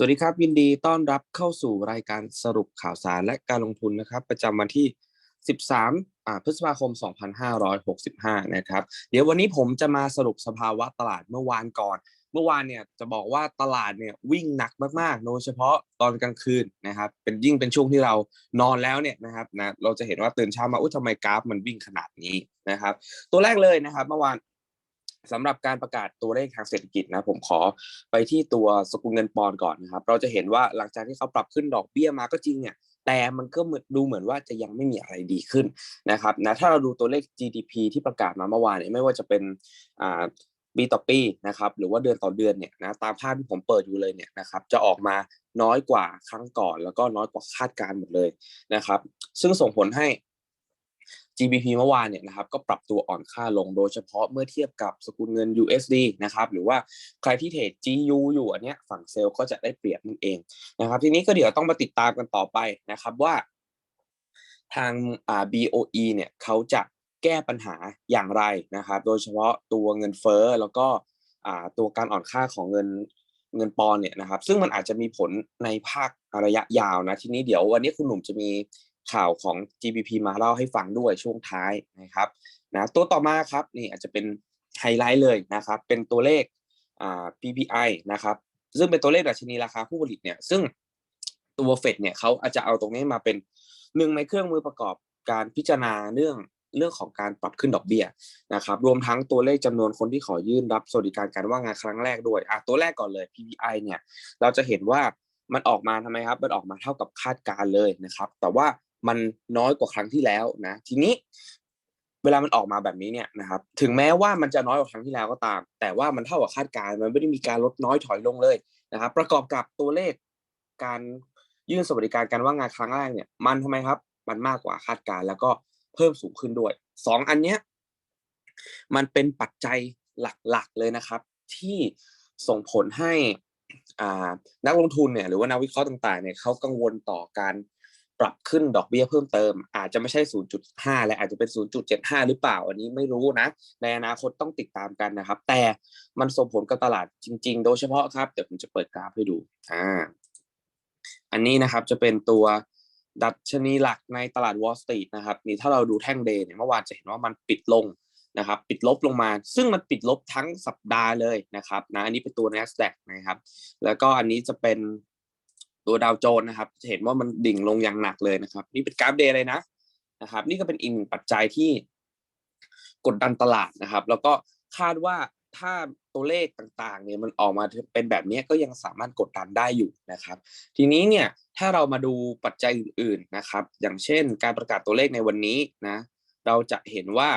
สวัสดีครับยินดีต้อนรับเข้าสู่รายการสรุปข่าวสารและการลงทุนนะครับ ประจำวันที่ 13 พฤษภาคม 2565 นะครับ เดี๋ยววันนี้ผมจะมาสรุปสภาวะตลาดเมื่อวานก่อน เมื่อวานเนี่ยจะบอกว่าตลาดเนี่ยวิ่งหนักมากๆ โดยเฉพาะตอนกลางคืนนะครับ เป็นยิ่งเป็นช่วงที่เรานอนแล้วเนี่ยนะครับนะเราจะเห็นว่าตื่นเช้ามาอุ้ยทำไมกราฟมันวิ่งขนาดนี้นะครับ ตัวแรกเลยนะครับ เมื่อวาน สำหรับการประกาศตัวเลขทางเศรษฐกิจนะผมขอไปที่ตัวสกุลเงินปอนด์ก่อนนะครับ เราจะเห็นว่าหลังจากที่เขาปรับขึ้นดอกเบี้ยมาก็จริงเนี่ยแต่มันก็เหมือนดูเหมือนว่าจะยังไม่มีอะไรดีขึ้นนะครับนะถ้าเราดูตัวเลข GDP ที่ประกาศมาเมื่อวานเนี่ยไม่ว่าจะเป็นอ่าปีต่อปีนะครับหรือว่าเดือนต่อเดือนเนี่ยนะตามภาพที่ผมเปิดอยู่เลยเนี่ยนะครับจะออกมาน้อยกว่าครั้งก่อน แล้วก็น้อยกว่าคาดการณ์หมดเลยนะครับ ซึ่งส่งผลให้ GBP เมื่อวานเนี่ยนะครับก็ปรับตัวอ่อนค่าลงโดยเฉพาะเมื่อเทียบกับสกุลเงิน USD นะครับหรือว่าใครที่เทรด GU อยู่อันเนี้ยฝั่งเซลล์ก็จะได้เปรียบนั่นเองนะครับทีนี้ก็เดี๋ยวต้องมาติดตามกันต่อไปนะครับว่า ทางอ่า BOE เนี่ยเขาจะแก้ปัญหาอย่างไรนะครับโดยเฉพาะตัวเงินเฟ้อแล้วก็อ่าตัวการอ่อนค่าของเงินเงินปอนเนี่ยนะครับซึ่งมันอาจจะมีผลในภาคระยะยาวนะทีนี้เดี๋ยววันนี้คุณหนุ่มจะมี ข่าวของ GBP มาเล่าให้ฟังด้วยช่วงท้ายนะครับนะตัวต่อมาครับนี่อาจจะเป็นไฮไลท์เลยนะครับ เป็นตัวเลขอ่า PPI นะครับ ซึ่งเป็นตัวเลขดัชนีราคาผู้ผลิตเนี่ย ซึ่งตัวเฟดเนี่ยเขาอาจจะเอาตรงนี้มาเป็นหนึ่งในเครื่องมือประกอบการพิจารณาเรื่องเรื่องของการปรับขึ้นดอกเบี้ยนะครับ รวมทั้งตัวเลขจำนวนคนที่ขอยื่นรับสวัสดิการการว่างงานครั้งแรกด้วยอะตัวแรกก่อนเลย PPI เนี่ย เราจะเห็นว่ามันออกมาทำไมครับ มันออกมาเท่ากับคาดการเลยนะครับ แต่ว่า มันน้อยกว่าครั้งที่แล้วนะทีนี้เวลามันออกมาแบบนี้เนี่ยนะครับถึงแม้ว่ามันจะน้อยกว่าครั้งที่แล้วก็ตาม แต่ว่ามันเท่ากับคาดการณ์มันไม่ได้มีการลดน้อยถอยลงเลยนะครับ ประกอบกับตัวเลขการยื่นสวัสดิการการว่างงานครั้งแรกเนี่ย มันทำไมครับ มันมากกว่าคาดการณ์แล้วก็เพิ่มสูงขึ้นด้วยสองอันเนี้ยมันเป็นปัจจัยหลักๆเลยนะครับ ที่ส่งผลให้นักลงทุนเนี่ยหรือว่านักวิเคราะห์ต่างๆเนี่ยเขากังวลต่อการ ปรับขึ้นดอกเบี้ยเพิ่มเติม อาจจะไม่ใช่ 0.5 และอาจจะเป็น 0.75 หรือเปล่า อันนี้ไม่รู้นะ ในอนาคตต้องติดตามกันนะครับ แต่มันส่งผลกับตลาดจริง ๆ โดยเฉพาะครับ เดี๋ยวผมจะเปิดกราฟให้ดูอ่าอันนี้นะครับจะเป็นตัวดัชนีหลักในตลาด Wall Street นะครับนี่ถ้าเราดูแท่งเดย์เนี่ยเมื่อวานจะเห็นว่ามันปิดลงนะครับปิดลบลงมา ซึ่งมันปิดลบทั้งสัปดาห์เลยนะครับนะอันนี้เป็นตัว NASDAQ นะครับ แล้วก็อันนี้จะเป็น ตัวดาวโจนส์นะครับ จะเห็นว่ามันดิ่งลงอย่างหนักเลยนะครับ นี่เป็นกราฟเดย์เลยนะนะครับ นี่ก็เป็นอีกหนึ่งปัจจัยที่กดดันตลาดนะครับ แล้วก็คาดว่าถ้าตัวเลขต่างๆเนี่ยมันออกมาเป็นแบบนี้ก็ยังสามารถกดดันได้อยู่นะครับ ทีนี้เนี่ยถ้าเรามาดูปัจจัยอื่น ๆนะครับ อย่างเช่น การประกาศตัวเลขในวันนี้นะ เราจะเห็นว่า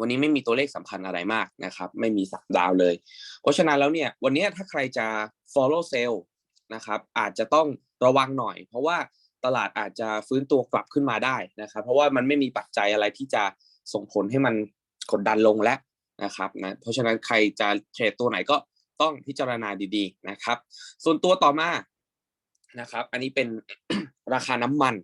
วันนี้ไม่มีตัวเลขสำคัญอะไรมากนะครับ ไม่มีสับดาวเลย เพราะฉะนั้นแล้วเนี่ยวันนี้ถ้าใครจะ follow sell นะครับ อาจจะต้องระวังหน่อย เพราะว่าตลาดอาจจะฟื้นตัวกลับขึ้นมาได้นะครับ เพราะว่ามันไม่มีปัจจัยอะไรที่จะส่งผลให้มันกดดันลงแล้วนะครับนะเพราะฉะนั้นใครจะเทรดตัวไหนก็ต้องพิจารณาดีๆนะครับ ส่วนตัวต่อมานะครับ อันนี้เป็นราคาน้ำมัน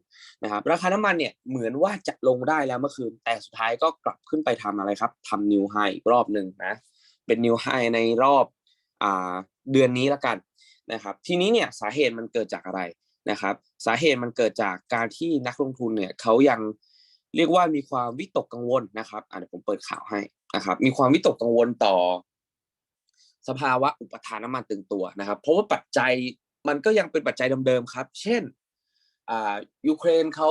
นะครับ ราคาน้ำมันเนี่ยเหมือนว่าจะลงได้แล้วเมื่อคืน แต่สุดท้ายก็กลับขึ้นไปทำอะไรครับทำนิวไฮอีกรอบหนึ่งนะ เป็นนิวไฮในรอบอ่าเดือนนี้ละกัน นะครับ ทีนี้เนี่ยสาเหตุมันเกิดจากอะไรนะครับ สาเหตุมันเกิดจากการที่นักลงทุนเนี่ยเขายังเรียกว่ามีความวิตกกังวลนะครับอ่าเดี๋ยวผมเปิดข่าวให้นะครับ มีความวิตกกังวลต่อ สภาวะอุปทานน้ำมันตึงตัวนะครับ เพราะว่าปัจจัยมันก็ยังเป็นปัจจัยเดิมๆครับ เช่นอ่ายูเครนเขา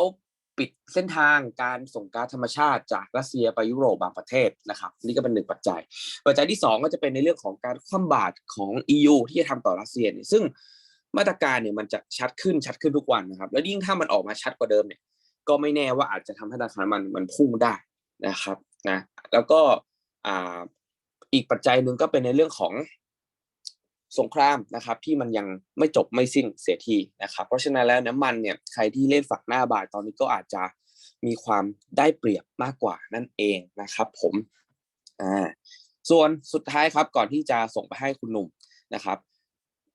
ปิดเส้นทางการส่งก๊าซธรรมชาติจากรัสเซียไปยุโรปบางประเทศนะครับนี่ก็เป็นหนึ่งปัจจัย ปัจจัยที่สองก็จะเป็นในเรื่องของการคว่ำบาตรของ EU ที่จะทำต่อรัสเซียเนี่ยซึ่งมาตรการเนี่ยมันจะชัดขึ้นชัดขึ้นทุกวันนะครับ แล้วยิ่งถ้ามันออกมาชัดกว่าเดิมเนี่ยก็ไม่แน่ว่าอาจจะทำให้ราคามันมันพุ่งได้นะครับนะแล้วก็อ่าอีกปัจจัยหนึ่งก็เป็นในเรื่องของ สงครามนะครับที่มันยังไม่จบไม่สิ้นเสียทีนะครับ เพราะฉะนั้นแล้วน้ำมันเนี่ยใครที่เล่นฝักหน้าบาทตอนนี้ก็อาจจะมีความได้เปรียบมากกว่านั่นเองนะครับ ผมอ่าส่วนสุดท้ายครับก่อนที่จะส่งไปให้คุณหนุ่มนะครับ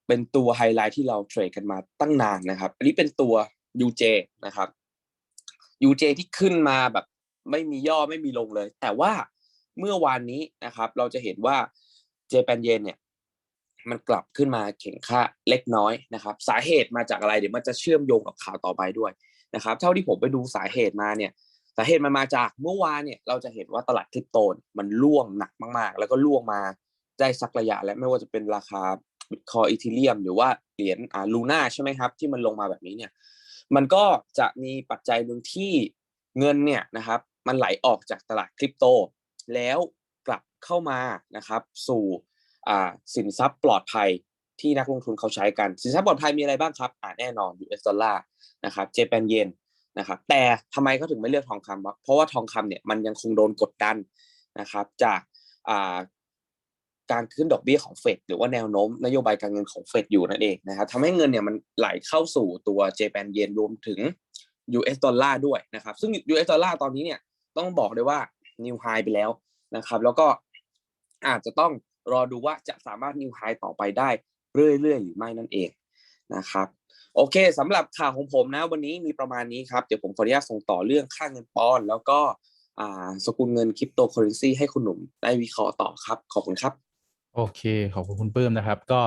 เป็นตัวไฮไลท์ที่เราเทรดกันมาตั้งนานนะครับ อันนี้เป็นตัว UJ นะครับ UJ ที่ขึ้นมาแบบไม่มีย่อไม่มีลงเลย แต่ว่าเมื่อวานนี้นะครับ เราจะเห็นว่าเจแปนเยนเนี่ย มันกลับขึ้นมาแข็งค่าเล็กน้อยนะครับ สาเหตุมาจากอะไรเดี๋ยวมันจะเชื่อมโยงกับข่าวต่อไปด้วยนะครับ เท่าที่ผมไปดูสาเหตุมาเนี่ยสาเหตุมันมาจากเมื่อวานเนี่ยเราจะเห็นว่าตลาดคริปโตมันร่วงหนักมากๆ แล้วก็ร่วงมาได้สักระยะ และไม่ว่าจะเป็นราคาบิตคอยอีทีเรียมหรือว่าเหรียญอ่าลูน่าใช่ไหมครับ ที่มันลงมาแบบนี้เนี่ย มันก็จะมีปัจจัยหนึ่งที่เงินเนี่ยนะครับ มันไหลออกจากตลาดคริปโต แล้วกลับเข้ามานะครับ สู่ สินทรัพย์ปลอดภัยที่นักลงทุนเขาใช้กัน สินทรัพย์ปลอดภัยมีอะไรบ้างครับอ่าแน่นอน US ดอลลาร์นะครับเจแปนเยนนะครับแต่ทำไมเขาถึงไม่เลือกทองคำวะเพราะว่าทองคำเนี่ยมันยังคงโดนกดดันนะครับจากการขึ้นดอกเบี้ยของเฟดหรือว่าแนวโน้มนโยบายการเงินของเฟดอยู่นั่นเองนะครับทำให้เงินเนี่ยมันไหลเข้าสู่ตัวเจแปนเยนรวมถึง US ดอลลาร์ด้วยนะครับซึ่ง US ดอลลาร์ตอนนี้เนี่ยต้องบอกเลยว่า new high ไปแล้วนะครับ แล้วก็อาจจะต้อง รอดูว่าจะสามารถ new high ต่อไปได้เรื่อยๆหรือไม่นั่นเองนะครับโอเคสำหรับข่าวของผมนะวันนี้มีประมาณนี้ครับเดี๋ยวผมขออนุญาตส่งต่อเรื่องค่าเงินปอนด์แล้วก็อ่าสกุลเงินคริปโตเคอเรนซีให้คุณหนุ่มได้วิเคราะห์ต่อครับ ขอบคุณครับ โอเค ขอบคุณคุณปื้มนะครับ ก็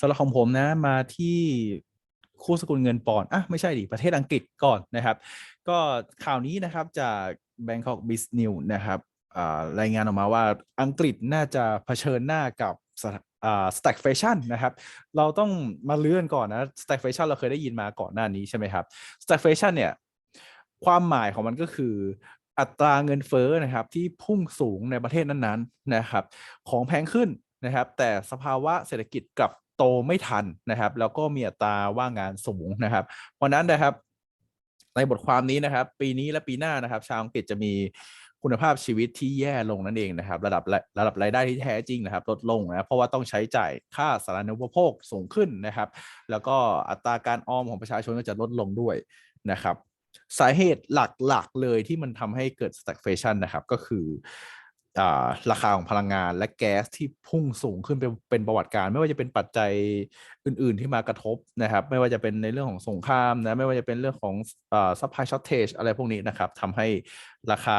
สำหรับของผมนะมาที่คู่สกุลเงินปอนด์อะไม่ใช่ดิประเทศอังกฤษก่อนนะครับ ก็ข่าวนี้นะครับจาก Bangkok b u s i n e w s นะครับ รายงานออกมาว่าอังกฤษน่าจะเผชิญหน้ากับสถอ่า stagflation นะครับ เราต้องมาเลื่อนก่อนนะ stagflation เราเคยได้ยินมาก่อนหน้านี้ใช่ไหมครับ stagflation เนี่ย ความหมายของมันก็คืออัตราเงินเฟ้อนะครับที่พุ่งสูงในประเทศนั้นๆนะครับ ของแพงขึ้นนะครับ แต่สภาวะเศรษฐกิจกลับโตไม่ทันนะครับ แล้วก็มีอัตราว่างงานสูงนะครับ เพราะนั้นนะครับ ในบทความนี้นะครับ ปีนี้และปีหน้านะครับ ชาวอังกฤษจะมี คุณภาพชีวิตที่แย่ลงนั่นเองนะครับ ระดับระดับรายได้ที่แท้จริงนะครับ ลดลงนะเพราะว่าต้องใช้จ่ายค่าสาธารณูปโภคสูงขึ้นนะครับ แล้วก็อัตราการออมของประชาชนก็จะลดลงด้วยนะครับ สาเหตุหลักๆเลยที่มันทำให้เกิด stagflation นะครับ ก็คือ ราคาของพลังงานและแก๊สที่พุ่งสูงขึ้นเป็นเป็นประวัติการไม่ว่าจะเป็นปัจจัยอื่น ๆ ที่มากระทบนะครับ ไม่ว่าจะเป็นในเรื่องของสงครามนะไม่ว่าจะเป็นเรื่องของอ่า supply shortage อะไรพวกนี้นะครับทำให้ราคา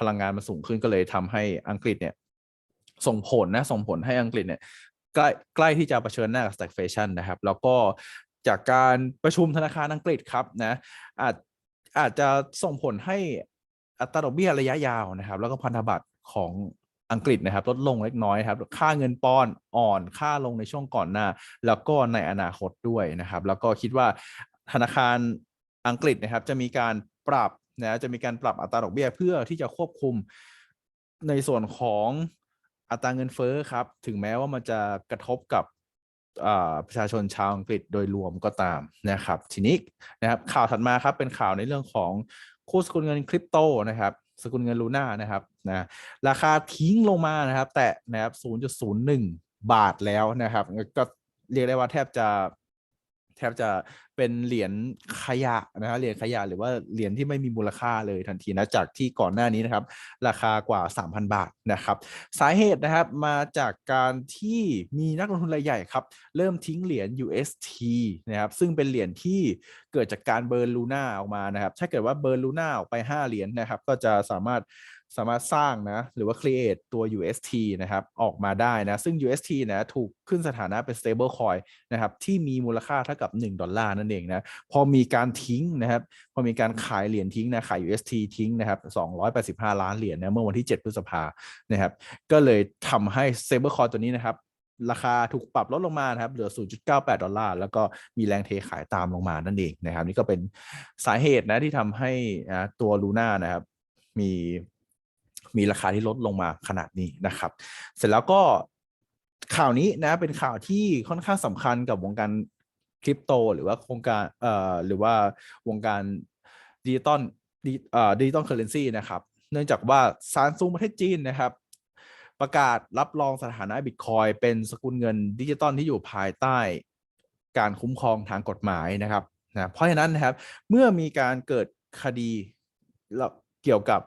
พลังงานมันสูงขึ้นก็เลยทำให้อังกฤษเนี่ยส่งผลนะส่งผลให้อังกฤษเนี่ยใกล้ใกล้ที่จะเผชิญหน้ากับ stagflation นะครับ แล้วก็จากการประชุมธนาคารอังกฤษครับนะอาจอาจจะส่งผลให้ อัตราดอกเบี้ยระยะยาวนะครับ แล้วก็พันธบัตรของอังกฤษนะครับ ลดลงเล็กน้อยครับ ค่าเงินปอนด์อ่อนค่าลงในช่วงก่อนหน้า แล้วก็ในอนาคตด้วยนะครับ แล้วก็คิดว่าธนาคารอังกฤษนะครับ จะมีการปรับนะจะมีการปรับอัตราดอกเบี้ยเพื่อที่จะควบคุมในส่วนของอัตราเงินเฟ้อครับ ถึงแม้ว่ามันจะกระทบกับประชาชนชาวอังกฤษโดยรวมก็ตามนะครับ ทีนี้นะครับข่าวถัดมาครับเป็นข่าวในเรื่องของ คู่สกุลเงินคริปโตนะครับ สกุลเงินลูน่านะครับนะราคาทิ้งลงมานะครับ แตะนะครับ 0.01 บาทแล้วนะครับ ก็เรียกได้ว่าแทบจะ แทบจะเป็นเหรียญขยะนะฮะเหรียญขยะหรือว่าเหรียญที่ไม่มีมูลค่าเลยทันทีนะจากที่ก่อนหน้านี้นะครับ ราคากว่า 3,000 บาทนะครับ สาเหตุนะครับมาจากการที่มีนักลงทุนรายใหญ่ครับ เริ่มทิ้งเหรียญ UST นะครับซึ่งเป็นเหรียญที่เกิดจากการเบิร์นลูน่าออกมานะครับ ถ้าเกิดว่าเบิร์นลูน่าออกไป 5 เหรียญนะครับ ก็จะสามารถ สามารถสร้างนะหรือว่า create ตัว UST นะครับออกมาได้นะ ซึ่ง UST นะถูกขึ้นสถานะเป็น stable coin นะครับที่มีมูลค่าเท่ากับ 1 ดอลลาร์นั่นเองนะพอมีการทิ้งนะครับพอมีการขายเหรียญทิ้งนะขาย UST ทิ้งนะครับ285 ล้านเหรียญนะเมื่อวันที่ 7 พฤษภานะครับก็เลยทำให้ stable coin ตัวนี้นะครับราคาถูกปรับลดลงมานะครับ เหลือ 0.98 ดอลลาร์ แล้วก็มีแรงเทขายตามลงมานั่นเองนะครับ นี่ก็เป็นสาเหตุนะที่ทำให้ตัวลูน่านะครับ มี มีราคาที่ลดลงมาขนาดนี้นะครับ เสร็จแล้วก็ข่าวนี้นะเป็นข่าวที่ค่อนข้างสำคัญกับวงการคริปโต หรือว่าโครงการเอ่อหรือว่าวงการดิจิตอลเอ่อดิจิตอลเคอร์เรนซีนะครับ เนื่องจากว่าซานซูประเทศจีนนะครับ ประกาศรับรองสถานะบิตคอยเป็นสกุลเงินดิจิตอลที่อยู่ภายใต้การคุ้มครองทางกฎหมายนะครับนะเพราะฉะนั้นนะครับเมื่อมีการเกิดคดีเกี่ยวกับ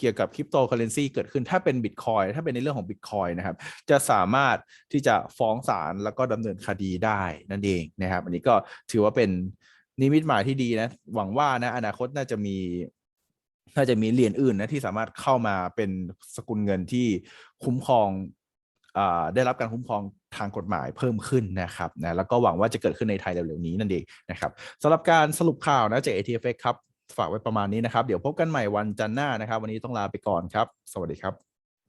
เกี่ยวกับคริปโตเคอเรนซีเกิดขึ้นถ้าเป็นบิตคอยถ้าเป็นในเรื่องของบิตคอยนะครับ จะสามารถที่จะฟ้องศาลแล้วก็ดำเนินคดีได้นั่นเองนะครับ อันนี้ก็ถือว่าเป็นนิมิตหมายที่ดีนะ หวังว่านะอนาคตน่าจะมีน่าจะมีเหรียญอื่นนะที่สามารถเข้ามาเป็นสกุลเงินที่คุ้มครองอได้รับการคุ้มครองทางกฎหมายเพิ่มขึ้นนะครับนะแล้วก็หวังว่าจะเกิดขึ้นในไทยเร็วๆนี้นั่นเองนะครับสำหรับการสรุปข่าวนะจาก ATF ครับ ฝากไว้ประมาณนี้นะครับ เดี๋ยวพบกันใหม่วันจันทร์หน้านะครับ วันนี้ต้องลาไปก่อนครับ สวัสดีครับ